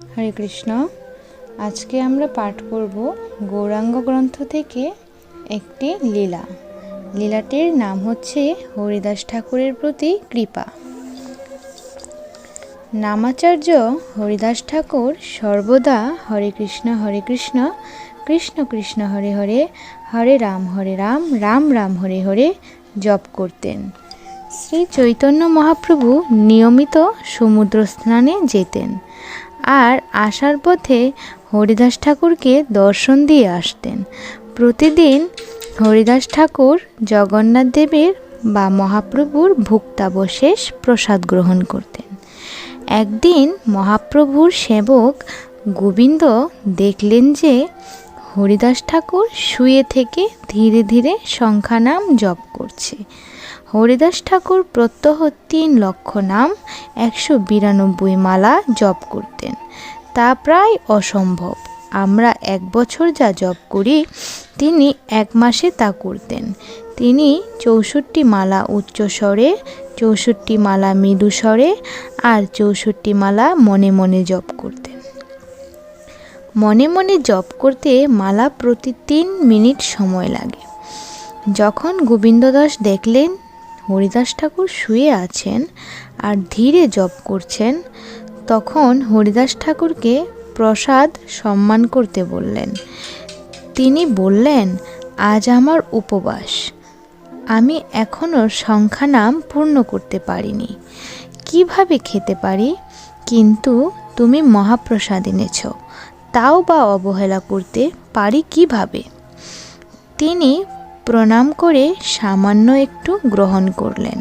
হরে কৃষ্ণ। আজকে আমরা পাঠ করব গৌরাঙ্গ গ্রন্থ থেকে একটি লীলা। লীলাটির নাম হচ্ছে হরিদাস ঠাকুরের প্রতি কৃপা। নামাচার্য হরিদাস ঠাকুর সর্বদা হরে কৃষ্ণ হরে কৃষ্ণ কৃষ্ণ কৃষ্ণ হরে হরে হরে রাম হরে রাম রাম রাম হরে হরে জপ করতেন। শ্রী চৈতন্য মহাপ্রভু নিয়মিত সমুদ্র স্নানে যেতেন। আর আসার পথে হরিদাস ঠাকুরকে দর্শন দিয়ে আসতেন। প্রতিদিন হরিদাস ঠাকুর জগন্নাথ দেবের বা মহাপ্রভুর ভুক্তাবশেষ প্রসাদ গ্রহণ করতেন। একদিন মহাপ্রভুর সেবক গোবিন্দ দেখলেন যে হরিদাস ঠাকুর শুয়ে থেকে ধীরে ধীরে সংখ্যানাম জপ করছে। হরিদাস ঠাকুর প্রত্যহ তিন লক্ষ নাম, একশো বিরানব্বই মালা জপ করতেন। তা প্রায় অসম্ভব। আমরা এক বছর যা জপ করি, তিনি এক মাসে তা করতেন। তিনি চৌষট্টি মালা উচ্চ স্বরে, চৌষট্টি মালা মৃদু স্বরে আর চৌষট্টি মালা মনে মনে জপ করতেন। মনে মনে জপ করতে মালা প্রতি তিন মিনিট সময় লাগে। যখন গোবিন্দ দাস দেখলেন হরিদাস ঠাকুর শুয়ে আছেন আর ধীরে জপ করছেন, তখন হরিদাস ঠাকুরকে প্রসাদ সম্মান করতে বললেন। তিনি বললেন, আজ আমার উপবাস। আমি এখনও সংখ্যা নাম পূর্ণ করতে পারিনি। কীভাবে খেতে পারি? কিন্তু তুমি মহাপ্রসাদ এনেছ। তাও বা অবহেলা করতে পারি কীভাবে? তিনি প্রণাম করে সামান্য একটু গ্রহণ করলেন।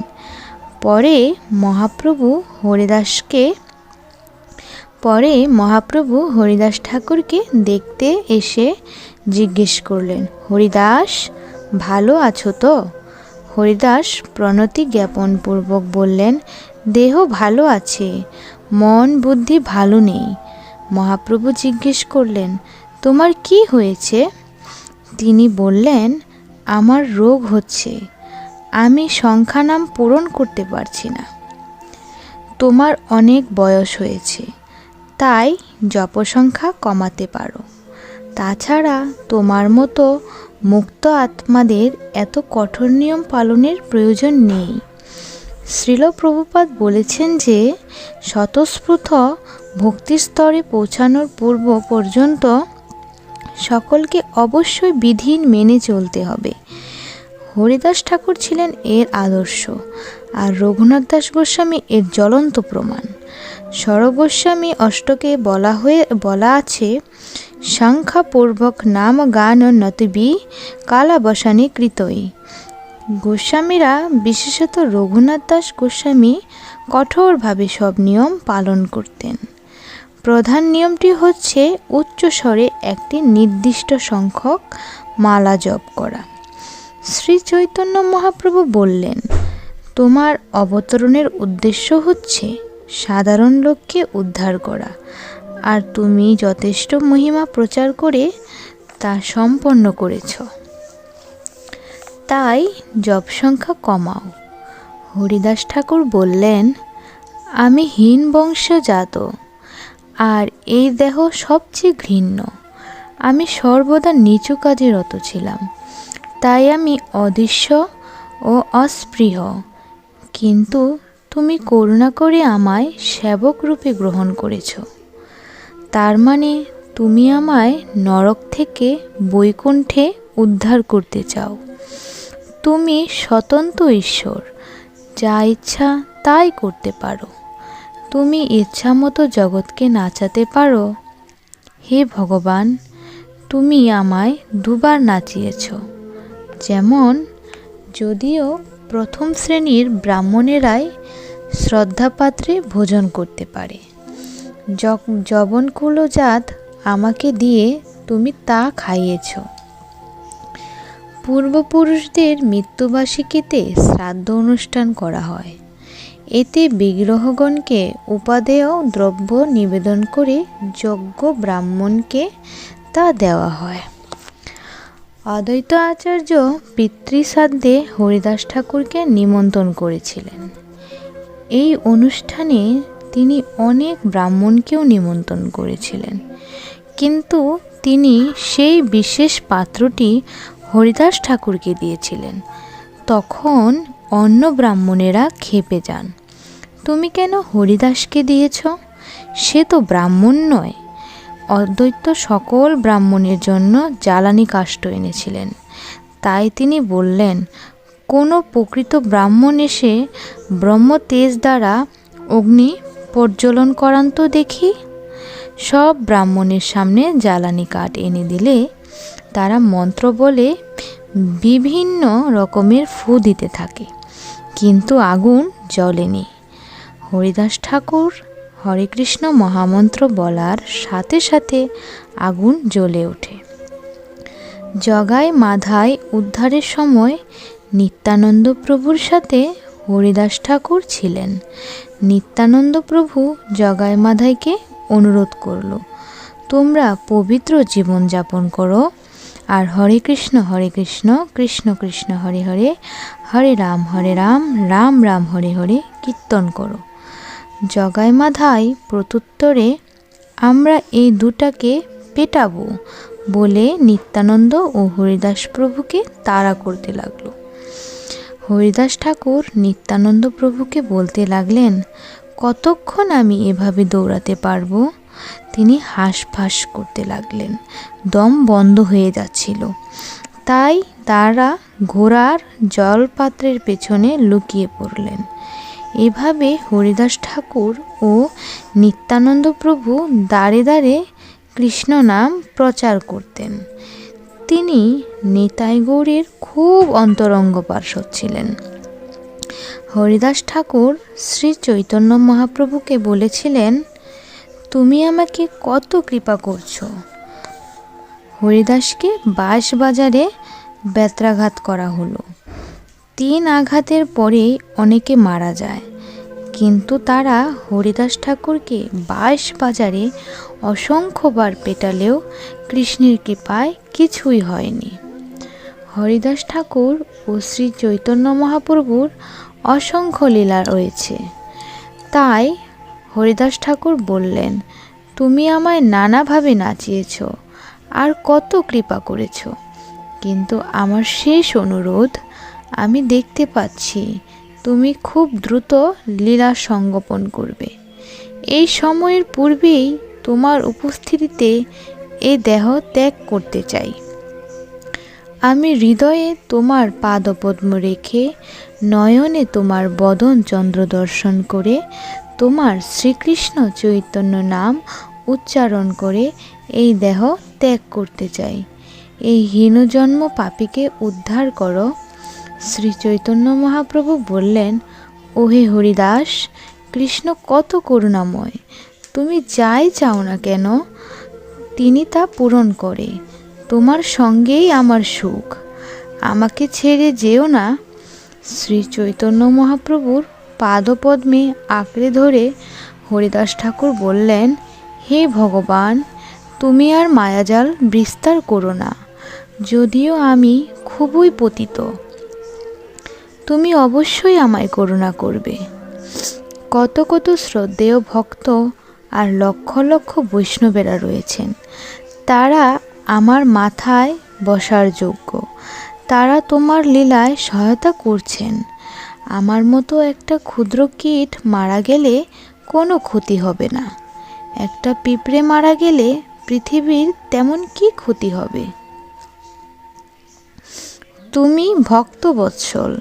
পরে মহাপ্রভু হরিদাসকে, পরে মহাপ্রভু হরিদাস ঠাকুরকে দেখতে এসে জিজ্ঞেস করলেন, হরিদাস, ভালো আছো তো? হরিদাস প্রণতি জ্ঞাপনপূর্বক বললেন, দেহ ভালো আছে, মন বুদ্ধি ভালো নেই। মহাপ্রভু জিজ্ঞেস করলেন, তোমার কি হয়েছে? তিনি বললেন আমার রোগ হচ্ছে, আমি সংখ্যা নাম পূরণ করতে পারছি না। তোমার অনেক বয়স হয়েছে, তাই জপসংখ্যা কমাতে পারো। তাছাড়া তোমার মতো মুক্ত আত্মাদের এত কঠোর নিয়ম পালনের প্রয়োজন নেই। শ্রীল প্রভুপাদ বলেছেন যে, স্বতঃস্ফূর্ত ভক্তির স্তরে পৌঁছানোর পূর্ব পর্যন্ত সকলকে অবশ্যই বিধি মেনে চলতে হবে। হরিদাস ঠাকুর ছিলেন এর আদর্শ, আর রঘুনাথ দাস গোস্বামী এর জ্বলন্ত প্রমাণ। সরগোস্বামী অষ্টকে বলা হয়ে, বলা আছে, সংখ্যাপূর্বক নাম গান নতবি কালাবসানী কৃতই। গোস্বামীরা, বিশেষত রঘুনাথ দাস গোস্বামী, কঠোরভাবে সব নিয়ম পালন করতেন। প্রধান নিয়মটি হচ্ছে উচ্চ স্বরে একটি নির্দিষ্ট সংখ্যক মালা জপ করা। শ্রী চৈতন্য মহাপ্রভু বললেন, তোমার অবতরণের উদ্দেশ্য হচ্ছে সাধারণ লোককে উদ্ধার করা, আর তুমি যথেষ্ট মহিমা প্রচার করে তা সম্পন্ন করেছ। তাই জপ সংখ্যা কমাও। হরিদাস ঠাকুর বললেন, আমি হীন বংশজাত আর এই দেহ সবচেয়ে ঘৃণ্য। আমি সর্বদা নিচু কাজে রত ছিলাম। তাই আমি অদৃশ্য ও অস্পৃহ। কিন্তু তুমি করুণা করে আমায় সেবক রূপে গ্রহণ করেছ। তার মানে তুমি আমায় নরক থেকে বৈকুণ্ঠে উদ্ধার করতে চাও। তুমি স্বতন্ত্র ঈশ্বর। যা ইচ্ছা তাই করতে পারো। তুমি ইচ্ছা মতো জগৎকে নাচাতে পারো। হে ভগবান, তুমি আমায় দুবার নাচিয়েছ। যেমন, যদিও প্রথম শ্রেণির ব্রাহ্মণেরাই শ্রদ্ধাপাত্রে ভোজন করতে পারে। জবনকুলজাত আমাকে দিয়ে তুমি তা খাইয়েছ। পূর্বপুরুষদের মৃত্যুবার্ষিকীতে শ্রাদ্ধ অনুষ্ঠান করা হয়। এতে বিগ্রহগণকে উপাদেয় দ্রব্য নিবেদন করে যজ্ঞ ব্রাহ্মণকে তা দেওয়া হয়। অদ্বৈত আচার্য পিতৃসাধ্যে হরিদাস ঠাকুরকে নিমন্ত্রণ করেছিলেন। এই অনুষ্ঠানে তিনি অনেক ব্রাহ্মণকেও নিমন্ত্রণ করেছিলেন। কিন্তু তিনি সেই বিশেষ পাত্রটি হরিদাস ঠাকুরকে দিয়েছিলেন। তখন অন্য ব্রাহ্মণেরা খেপে যান। তুমি কেন হরিদাসকে দিয়েছ? সে তো ব্রাহ্মণ নয়। অদ্বৈত সকল ব্রাহ্মণের জন্য জ্বালানি কাষ্ট এনেছিলেন। তাই তিনি বললেন, কোনো প্রকৃত ব্রাহ্মণ এসে ব্রহ্ম তেজ দ্বারা অগ্নি প্রজ্বলন করান তো দেখি। সব ব্রাহ্মণের সামনে জ্বালানি কাঠ এনে দিলে তারা মন্ত্র বলে বিভিন্ন রকমের ফু দিতে থাকে। কিন্তু আগুন জ্বলেনি। হরিদাস ঠাকুর, হরে কৃষ্ণ মহামন্ত্র বলার সাথে সাথে আগুন জ্বলে ওঠে। জগায় মাধায় উদ্ধারের সময় নিত্যানন্দ প্রভুর সাথে হরিদাস ঠাকুর ছিলেন। নিত্যানন্দ প্রভু জগায় মাধাইকে অনুরোধ করল, তোমরা পবিত্র জীবন যাপন করো আর হরে কৃষ্ণ হরে কৃষ্ণ কৃষ্ণ কৃষ্ণ, হরে হরে হরে রাম হরে রাম রাম রাম, হরে হরে, কীর্তন করো। জগাই মাধাই প্রত্যুত্তরে আমরা এই দুটাকে পেটাবো বলে নিত্যানন্দ ও হরিদাস প্রভুকে তাড়া করতে লাগল। হরিদাস ঠাকুর নিত্যানন্দ প্রভুকে বলতে লাগলেন, কতক্ষণ আমি এভাবে দৌড়াতে পারব? তিনি হাঁসফাঁস করতে লাগলেন। দম বন্ধ হয়ে যাচ্ছিল। তাই তারা ঘোড়ার জলপাত্রের পেছনে লুকিয়ে পড়লেন। এভাবে হরিদাস ঠাকুর ও নিত্যানন্দ প্রভু দাঁড়ে দাঁড়ে কৃষ্ণ নাম প্রচার করতেন। তিনি নিতাই গৌড়ের খুব অন্তরঙ্গ পার্শ্বদ ছিলেন। হরিদাস ঠাকুর শ্রী চৈতন্য মহাপ্রভুকে বলেছিলেন তুমি আমাকে কত কৃপা করছ? হরিদাসকে বাঁশ বাজারে বেত্রাঘাত করা হলো। তিন আঘাতের পরেই অনেকে মারা যায়, কিন্তু তারা হরিদাস ঠাকুরকে বাঁশ বাজারে অসংখ্যবার পেটালেও কৃষ্ণের কৃপায় কিছুই হয়নি। হরিদাস ঠাকুর ও শ্রী চৈতন্য মহাপ্রভুর অসংখ্য লীলা রয়েছে। তাই হরিদাস ঠাকুর বললেন, তুমি আমায় নানাভাবে নাচিয়েছ আর কত কৃপা করেছ। কিন্তু আমার শেষ অনুরোধ, আমি দেখতে পাচ্ছি তুমি খুব দ্রুত লীলা সঙ্গোপন করবে। এই সময়ের পূর্বেই তোমার উপস্থিতিতে এ দেহ ত্যাগ করতে চাই। আমি হৃদয়ে তোমার পাদপদ্ম রেখে নয়নে তোমার বদন চন্দ্র দর্শন করে তোমার শ্রীকৃষ্ণ চৈতন্য নাম উচ্চারণ করে এই দেহ ত্যাগ করতে চাই। এই হীনজন্ম পাপীকে উদ্ধার করো। শ্রী চৈতন্য মহাপ্রভু বললেন, ওহে হরিদাস, কৃষ্ণ কত করুণাময়। তুমি যাই চাও না কেন, তিনি তা পূরণ করে। তোমার সঙ্গেই আমার সুখ। আমাকে ছেড়ে যেও না। শ্রী চৈতন্য মহাপ্রভুর পাদপদ্মে আঁকড়ে ধরে হরিদাস ঠাকুর বললেন, হে ভগবান, তুমি আর মায়াজাল বিস্তার করো না, যদিও আমি খুবই পতিত। তুমি অবশ্যই আমায় করুণা করবে। কত কত শ্রদ্ধেয় ভক্ত আর লক্ষ লক্ষ বৈষ্ণবেরা রয়েছেন। তারা আমার মাথায় বসার যোগ্য। তারা তোমার লীলায় সহায়তা করছেন। আমার মতো একটা ক্ষুদ্র কীট মারা গেলে কোনো ক্ষতি হবে না। একটা পিঁপড়ে মারা গেলে পৃথিবীর তেমন কি ক্ষতি হবে? তুমি ভক্ত বৎসল।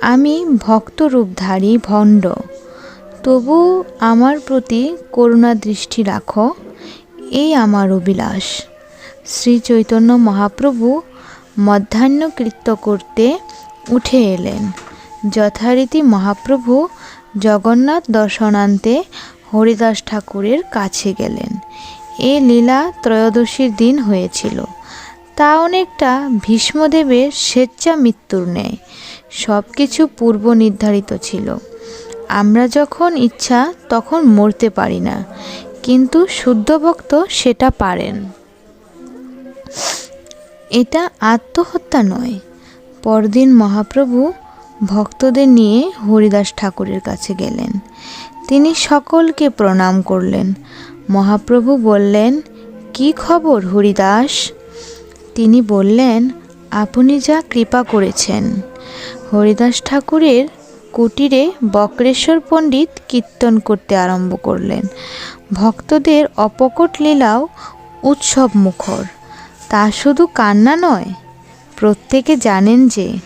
আমি ভক্তরূপধারী, ভণ্ড। তবু আমার প্রতি করুণা দৃষ্টি রাখো, এই আমার অভিলাষ। শ্রী চৈতন্য মহাপ্রভু মধ্যাহ্ন কৃত্য করতে উঠে এলেন। যথারীতি মহাপ্রভু জগন্নাথ দর্শনান্তে হরিদাস ঠাকুরের কাছে গেলেন। এ লীলা ত্রয়োদশীর দিন হয়েছিল। তা অনেকটা ভীষ্মদেবের স্বেচ্ছা মৃত্যুর ন্যায়। সব কিছু পূর্ব নির্ধারিত ছিল। আমরা যখন ইচ্ছা তখন মরতে পারি না, কিন্তু শুদ্ধ ভক্ত সেটা পারেন। এটা আত্মহত্যা নয়। পরদিন মহাপ্রভু ভক্তদের নিয়ে হরিদাস ঠাকুরের কাছে গেলেন। তিনি সকলকে প্রণাম করলেন। মহাপ্রভু বললেন, কি খবর হরিদাস? তিনি বললেন, আপনি যা কৃপা করেছেন। হরিদাস ঠাকুরের কুটিরে বক্রেশ্বর পণ্ডিত কীর্তন করতে আরম্ভ করলেন। ভক্তদের অপকট লীলাও উৎসব মুখর তা শুধু কান্না নয়, প্রত্যেকে জানেন যে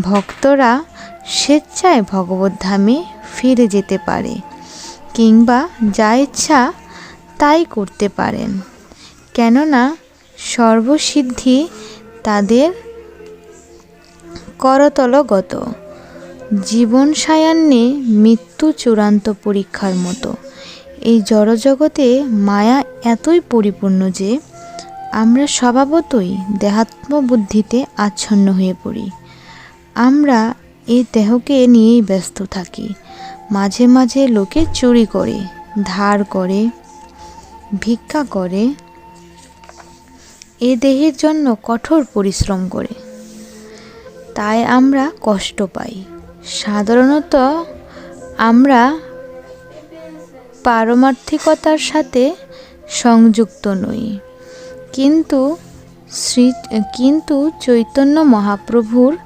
ভক্তরা স্বেচ্ছায় ভগবদ্ধামে ফিরে যেতে পারে কিংবা যা ইচ্ছা তাই করতে পারেন। কেননা সর্বসিদ্ধি তাদের করতলগত। জীবন সায়ান্নে মৃত্যু চূড়ান্ত পরীক্ষার মতো। এই জড়জগতে মায়া এতই পরিপূর্ণ যে আমরা স্বভাবতই দেহাত্মবুদ্ধিতে আচ্ছন্ন হয়ে পড়ি। আমরা এই দেহকে নিয়েই ব্যস্ত থাকি। মাঝে মাঝে লোকে চুরি করে, ধার করে, ভিক্ষা করে। এ দেহের জন্য কঠোর পরিশ্রম করে। তাই আমরা কষ্ট পাই। সাধারণত আমরা পারমার্থিকতার সাথে সংযুক্ত নই। কিন্তু শ্রী, কিন্তু চৈতন্য মহাপ্রভুর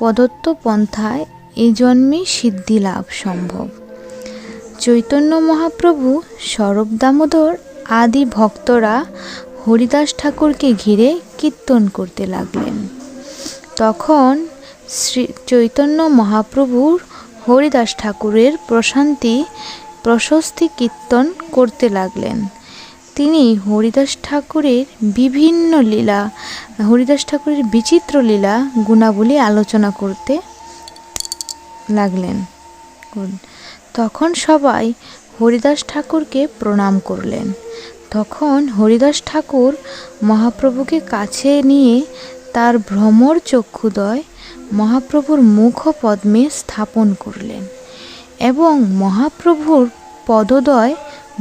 প্রদত্ত পন্থায় এই জন্মে সিদ্ধি লাভ সম্ভব। চৈতন্য মহাপ্রভু সরব দামোদর আদি ভক্তরা হরিদাস ঠাকুরকে ঘিরে কীর্তন করতে লাগলেন। তখন শ্রী চৈতন্য মহাপ্রভুর হরিদাস ঠাকুরের প্রশান্তি, প্রশস্তি কীর্তন করতে লাগলেন। তিনি হরিদাস ঠাকুরের বিভিন্ন লীলা, হরিদাস ঠাকুরের বিচিত্র লীলা গুণাবলী আলোচনা করতে লাগলেন। তখন সবাই হরিদাস ঠাকুরকে প্রণাম করলেন। তখন হরিদাস ঠাকুর মহাপ্রভুকে কাছে নিয়ে তার ভ্রমর চক্ষুদয় মহাপ্রভুর মুখ পদ্মে স্থাপন করলেন এবং মহাপ্রভুর পদদয়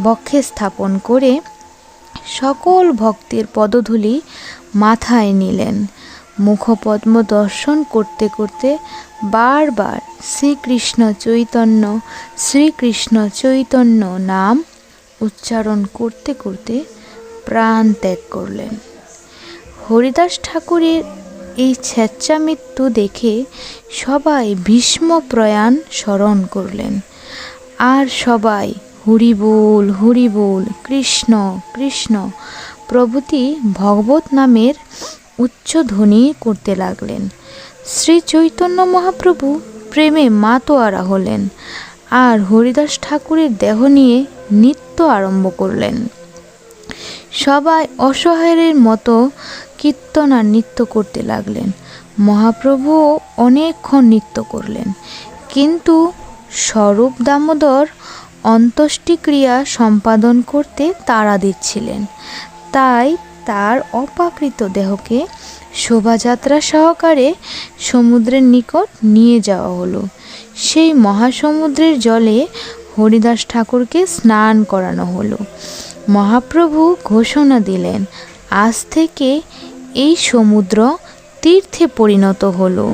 বক্ষে স্থাপন করে সকল ভক্তের পদধূলি মাথায় নিলেন। মুখপদ্ম দর্শন করতে করতে বারবার শ্রীকৃষ্ণ চৈতন্য শ্রীকৃষ্ণ চৈতন্য নাম উচ্চারণ করতে করতে প্রাণ ত্যাগ করলেন। হরিদাস ঠাকুরের এই ছেচ্চা মৃত্যু দেখে সবাই ভীষ্ম প্রয়াণ স্মরণ করলেন। আর সবাই হরিবোল হরিবোল, কৃষ্ণ কৃষ্ণ। প্রভৃতি ভগবত নামের উচ্চ ধ্বনি করতে লাগলেন। শ্রী চৈতন্য মহাপ্রভু প্রেমে মাতোয়ারা হলেন আর হরিদাস ঠাকুরের দেহ নিয়ে নৃত্য আরম্ভ করলেন। সবাই অসহায়ের মতো কীর্তন আর নৃত্য করতে লাগলেন। মহাপ্রভুও অনেকক্ষণ নৃত্য করলেন। কিন্তু স্বরূপ দামোদর অন্ত্যেষ্টিক্রিয়া সম্পাদন করতে তাড়া দিচ্ছিলেন। তাই তার অপাকৃত দেহকে শোভাযাত্রা সহকারে সমুদ্রের নিকট নিয়ে যাওয়া হলো। সেই মহাসমুদ্রের জলে হরিদাস ঠাকুরকে স্নান করানো হলো। মহাপ্রভু ঘোষণা দিলেন, আজ থেকে এই সমুদ্র তীর্থে পরিণত হলো।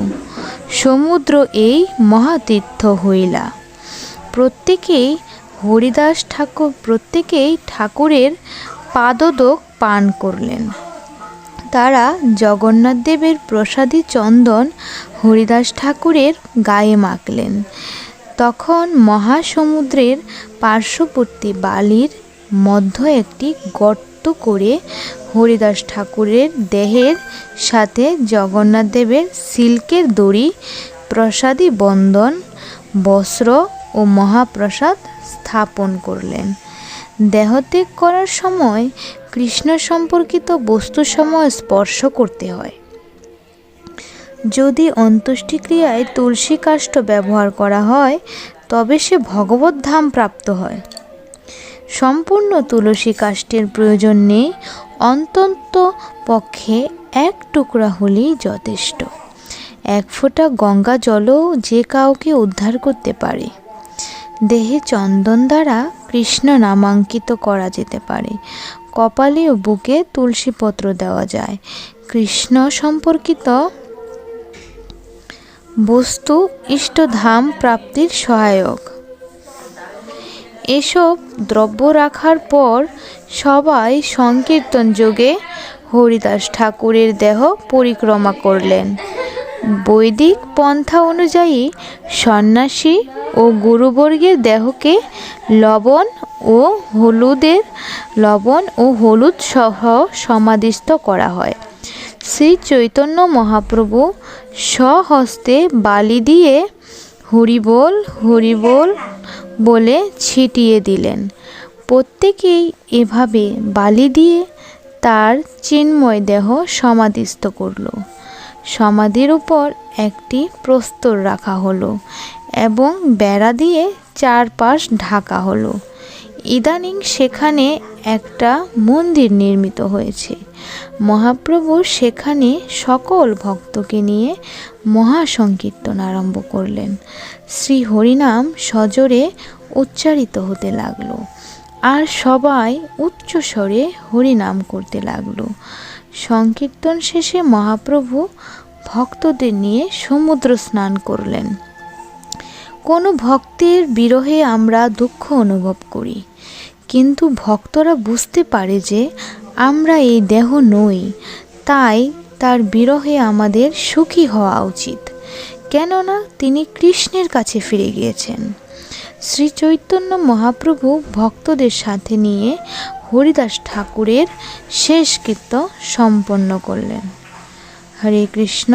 সমুদ্র এই মহাতীর্থ হইলা। প্রত্যেকেই হরিদাস ঠাকুর প্রত্যেকেই ঠাকুরের পাদদোক পান করলেন। তারা জগন্নাথ দেবের প্রসাদী চন্দন হরিদাস ঠাকুরের গায়ে মাখলেন। তখন মহাসমুদ্রের পার্শ্ববর্তী বালির মধ্য একটি গর্ত করে হরিদাস ঠাকুরের দেহের সাথে জগন্নাথ দেবের সিল্কের দড়ি, প্রসাদী বন্দন, বস্ত্র ও মহাপ্রসাদ স্থাপন করলেন। দেহত্যাগ করার সময় কৃষ্ণ সম্পর্কিত বস্তুসমূহ স্পর্শ করতে হয়। যদি অন্ত্যেষ্টিক্রিয়ায় তুলসী কাষ্ঠ ব্যবহার করা হয়, তবে সে ভগবত ধাম প্রাপ্ত হয়। সম্পূর্ণ তুলসী কাষ্ঠের প্রয়োজন নেই, অন্তত পক্ষে এক টুকরা হলেই যথেষ্ট। এক ফোঁটা গঙ্গা জলও যে কাউকে উদ্ধার করতে পারে। দেহে চন্দন দ্বারা কৃষ্ণ নামাঙ্কিত করা যেতে পারে। কপালে ও বুকে তুলসীপত্র দেওয়া যায়। কৃষ্ণ সম্পর্কিত বস্তু ইষ্টধাম প্রাপ্তির সহায়ক। এসব দ্রব্য রাখার পর সবাই সংকীর্তন যোগে হরিদাস ঠাকুরের দেহ পরিক্রমা করলেন। বৈদিক পন্থা অনুযায়ী সন্ন্যাসী ও গুরুবর্গের দেহকে লবণ ও হলুদের, লবণ ও হলুদ সহ সমাধিস্থ করা হয়। শ্রী চৈতন্য মহাপ্রভু স্বহস্তে বালি দিয়ে হরিবোল হরিবোল বলে ছিটিয়ে দিলেন। প্রত্যেকেই এভাবে বালি দিয়ে তার চিন্ময় দেহ সমাধিস্থ করল। সমাধির উপর একটি প্রস্তর রাখা হলো এবং বেড়া দিয়ে চারপাশ ঢাকা হলো। ইদানিং সেখানে একটা মন্দির নির্মিত হয়েছে। মহাপ্রভু সেখানে সকল ভক্তকে নিয়ে মহাসংকীর্তন আরম্ভ করলেন। শ্রী হরিনাম সজোরে উচ্চারিত হতে লাগল। আর সবাই উচ্চস্বরে হরিনাম করতে লাগল। সংকীর্তন শেষে মহাপ্রভু ভক্তদের নিয়ে সমুদ্র স্নান করলেন। কোনো ভক্তের বিরহে আমরা দুঃখ অনুভব করি, কিন্তু ভক্তরা বুঝতে পারে যে আমরা এই দেহ নই, তাই তার বিরহে আমাদের সুখী হওয়া উচিত। কেননা তিনি কৃষ্ণের কাছে ফিরে গিয়েছেন। শ্রী চৈতন্য মহাপ্রভু ভক্তদের সাথে নিয়ে হরিদাস ঠাকুরের শেষকৃত্য সম্পন্ন করলেন। হরে কৃষ্ণ।